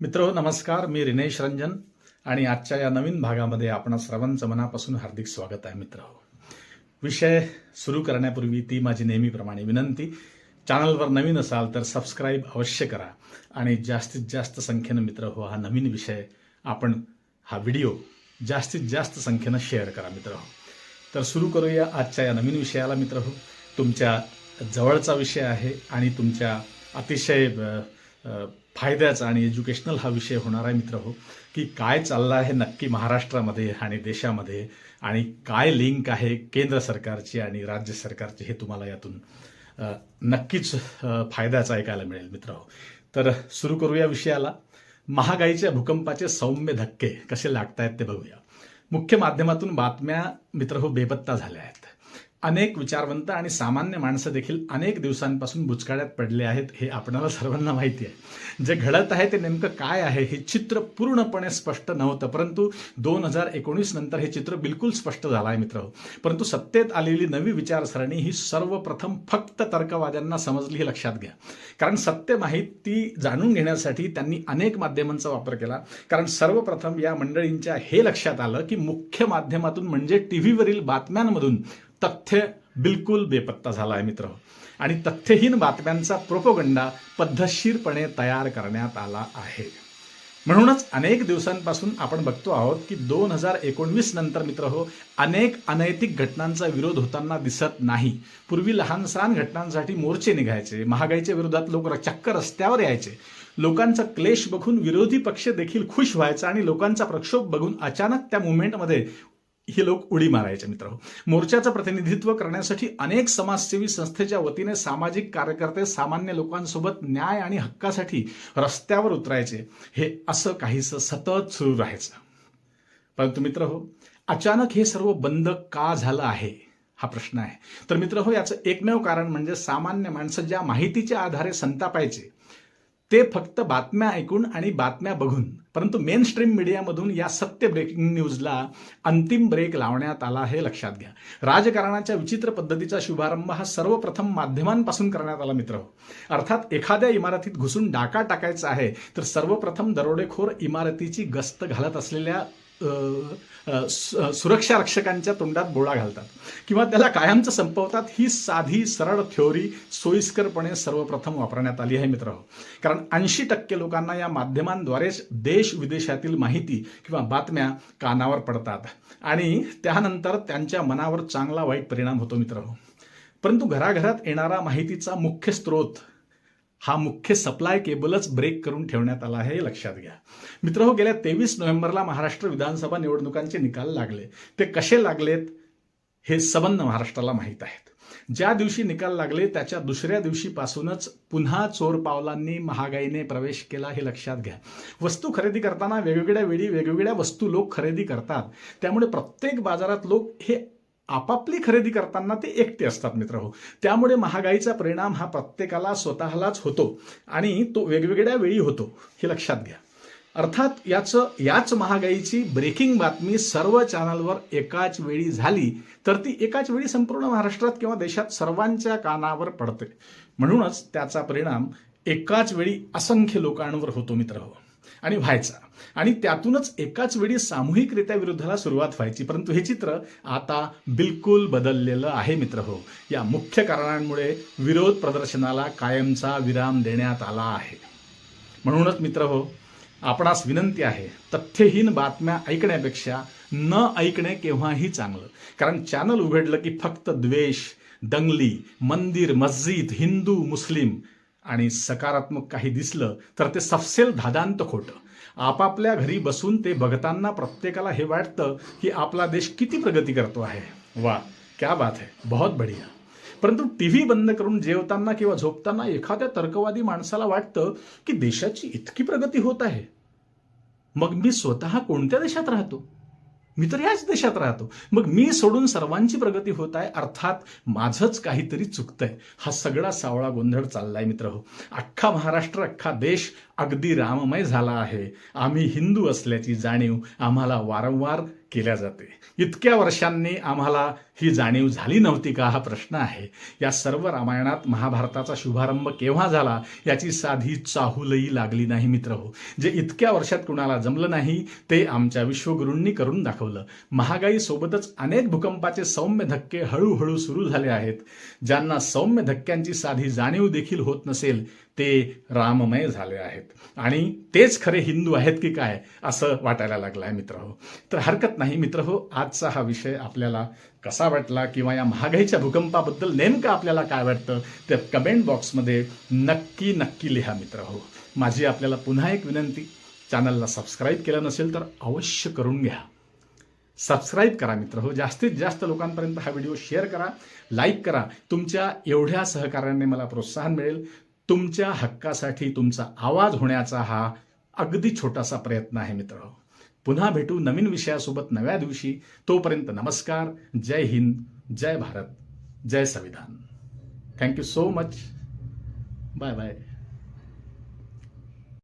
मित्र नमस्कार. मी रिनेश रंजन आणि आजच्या या नवीन भागामध्ये आपण सर्वांचं मनापासून हार्दिक स्वागत आहे मित्र. विषय सुरू करण्यापूर्वी ती माझी नेहमीप्रमाणे विनंती. चॅनलवर नवीन असाल तर सबस्क्राईब अवश्य करा आणि जास्तीत जास्त संख्येनं मित्र हो हा नवीन विषय आपण हा व्हिडिओ जास्तीत जास्त संख्येनं शेअर करा मित्र हो. तर सुरू करूया आजच्या या नवीन विषयाला मित्र हो. तुमच्या जवळचा विषय आहे आणि तुमच्या अतिशय फायद्याचा आणि एज्युकेशनल हा विषय होणार आहे मित्र हो की काय चाललं आहे नक्की महाराष्ट्रामध्ये आणि देशामध्ये आणि काय लिंक आहे केंद्र सरकारची आणि राज्य सरकारची हे तुम्हाला यातून नक्कीच फायद्याचं ऐकायला मिळेल मित्र हो. तर सुरू करूया विषयाला. महागाईच्या भूकंपाचे सौम्य धक्के कसे लागत आहेत ते बघूया. मुख्य माध्यमातून बातम्या मित्र हो बेपत्ता झाल्या आहेत. अनेक विचारवंत आणि सामान्य माणसं देखील अनेक दिवसांपासून भुचकाळ्यात पडले आहेत हे आपणाला सर्वांना माहिती आहे. जे घडत आहे ते नेमकं काय आहे हे चित्र पूर्णपणे स्पष्ट नव्हतं परंतु दोन हजार एकोणीस नंतर हे चित्र बिलकुल स्पष्ट झालं आहे मित्र. परंतु सत्तेत आलेली नवी विचारसरणी ही सर्वप्रथम फक्त तर्कवाद्यांना समजली हे लक्षात घ्या. कारण सत्य माहिती जाणून घेण्यासाठी त्यांनी अनेक माध्यमांचा वापर केला. कारण सर्वप्रथम या मंडळींच्या हे लक्षात आलं की मुख्य माध्यमातून म्हणजे टी व्हीवरील बातम्यांमधून तथ्य बिलकुल बेपत्ता झाला आहे मित्र. आणि तथ्यहीन बातम्यांचा प्रोपोगंडा पद्धतशीरपणे तयार करण्यात आला आहे. म्हणूनच अनेक दिवसांपासून आपण बघतो आहोत की दोन हजार एकोणवीस नंतर मित्र हो अनेक अनैतिक घटनांचा विरोध होताना दिसत नाही. पूर्वी लहान सहान घटनांसाठी मोर्चे निघायचे महागाईच्या विरोधात लोक चक्क रस्त्यावर यायचे. लोकांचा क्लेश बघून विरोधी पक्ष देखील खुश व्हायचा आणि लोकांचा प्रक्षोभ बघून अचानक त्या मुवमेंटमध्ये हे लोक उडी मारायचे मित्र मोर्चाचं प्रतिनिधित्व करण्यासाठी अनेक समाजसेवी संस्थेच्या वतीने सामाजिक कार्यकर्ते सामान्य लोकांसोबत न्याय आणि हक्कासाठी रस्त्यावर उतरायचे. हे असं काहीसं सतत सुरू राहायचं. परंतु मित्र हो अचानक हे सर्व बंद का झालं आहे? हा प्रश्न आहे. तर मित्र हो याचं एकमेव कारण म्हणजे सामान्य माणसं ज्या माहितीच्या आधारे संतापायचे ते फक्त बातम्या ऐकून आणि बातम्या बघून. परंतु मेन स्ट्रीम मीडियामधून या सत्य ब्रेकिंग न्यूजला अंतिम ब्रेक लावण्यात आला हे लक्षात घ्या. राजकारणाच्या विचित्र पद्धतीचा शुभारंभ हा सर्वप्रथम माध्यमांपासून करण्यात आला मित्र. अर्थात एखाद्या इमारतीत घुसून डाका टाकायचा आहे तर सर्वप्रथम दरोडेखोर इमारतीची गस्त घालत असलेल्या सुरक्षा रक्षकांच्या तोंडात बोळा घालतात. किंवा त्याला कायमचं संपवतात ही साधी सरळ थ्योरी सोयीस्करपणे सर्वप्रथम वापरण्यात आली आहे मित्र कारण ऐंशी टक्के लोकांना या माध्यमांद्वारेच देश विदेशातील माहिती किंवा बातम्या कानावर पडतात. आणि त्यानंतर त्यांच्या मनावर चांगला वाईट परिणाम होतो मित्र परंतु घराघरात येणारा माहितीचा मुख्य स्रोत हा मुख्य सप्लाय केबलच ब्रेक करून ठेवण्यात आला आहे हे लक्षात घ्या. मित्र हो गेल्या तेवीस नोव्हेंबरला महाराष्ट्र विधानसभा निवडणुकांचे निकाल लागले. ते कसे लागलेत हे सबंध महाराष्ट्राला माहीत आहेत. ज्या दिवशी निकाल लागले त्याच्या दुसऱ्या दिवशीपासूनच पुन्हा चोर पावलांनी महागाईने प्रवेश केला हे लक्षात घ्या. वस्तू खरेदी करताना वेगवेगळ्या वेळी वेगवेगळ्या वस्तू लोक खरेदी करतात. त्यामुळे प्रत्येक बाजारात लोक हे आपापली खरेदी करताना ते एकटे असतात मित्र हो. त्यामुळे महागाईचा परिणाम हा प्रत्येकाला स्वतःलाच होतो आणि तो वेगवेगळ्या वेळी होतो हे लक्षात घ्या. अर्थात याचं याच महागाईची ब्रेकिंग बातमी सर्व चॅनलवर एकाच वेळी झाली तर ती एकाच वेळी संपूर्ण महाराष्ट्रात किंवा देशात सर्वांच्या कानावर पडते. म्हणूनच त्याचा परिणाम एकाच वेळी असंख्य लोकांवर होतो मित्र हो. आणि व्हायचा. आणि त्यातूनच एकाच वेळी सामूहिकरित्या विरुद्धाला सुरुवात व्हायची. परंतु हे चित्र आता बिलकुल बदललेलं आहे मित्र हो. या मुख्य कारणांमुळे विरोध प्रदर्शनाला कायमचा विराम देण्यात आला आहे. म्हणूनच मित्र हो आपणास विनंती आहे तथ्यहीन बातम्या ऐकण्यापेक्षा न ऐकणे केव्हाही चांगलं. कारण चॅनल उघडलं की फक्त द्वेष दंगली मंदिर मस्जिद हिंदू मुस्लिम आणि सकारात्मक काही दिसलं तर ते सफसेल धादांत खोटं. आपापल्या घरी बसून ते बघताना प्रत्येकाला हे वाटतं की आपला देश किती प्रगती करतो आहे. वा क्या बात है. बहुत बढिया. परंतु टी व्ही बंद करून जेवताना किंवा झोपताना एखाद्या तर्कवादी माणसाला वाटतं की देशाची इतकी प्रगती होत आहे. मग मी स्वतः कोणत्या देशात राहतो? मी तर याच देशात राहतो. मग मी सोडून सर्वांची प्रगती होत आहे अर्थात माझंच काहीतरी चुकतंय. हा सगळा सावळा गोंधळ चाललाय मित्र हो. अख्खा महाराष्ट्र अख्खा देश अगदी राममय झाला आहे. आम्ही हिंदू असल्याची जाणीव आम्हाला वारंवार केल्या जाते. इतक्या वर्षांनी आम्हाला ही जाणीव झाली नव्हती का? हा प्रश्न आहे. या सर्व रामायणात महाभारताचा शुभारंभ केव्हा झाला याची साधी चाहूलही लागली नाही मित्र हो. जे इतक्या वर्षात कुणाला जमलं नाही ते आमच्या विश्वगुरूंनी करून दाखवलं. महागाई सोबतच अनेक भूकंपाचे सौम्य धक्के हळूहळू सुरू झाले आहेत. ज्यांना सौम्य धक्क्यांची साधी जाणीव देखील होत नसेल ते राममय झाले आहेत. आणि तेच खरे हिंदू आहेत की काय असं वाटायला लागलं आहे मित्र हो. तर हरकत नाही मित्र हो आजचा हा विषय आपल्याला कसा वाटला किंवा या महागाईच्या भूकंपाबद्दल नेमकं आपल्याला काय वाटतं ते कमेंट बॉक्समध्ये नक्की नक्की लिहा मित्र हो. माझी आपल्याला पुन्हा एक विनंती चॅनलला सबस्क्राईब केलं नसेल तर अवश्य करून घ्या. सबस्क्राईब करा मित्र हो. जास्तीत जास्त लोकांपर्यंत हा व्हिडिओ शेअर करा लाईक करा. तुमच्या एवढ्या सहकार्याने मला प्रोत्साहन मिळेल. तुमच्या हक्कासाठी तुमचा आवाज होण्याचा हा अगदी छोटासा प्रयत्न आहे मित्र हो. पुन्हा भेटू नवीन विषयासोबत नव्या दिवशी. तोपर्यंत नमस्कार. जय हिंद. जय भारत. जय संविधान. Thank you so much bye bye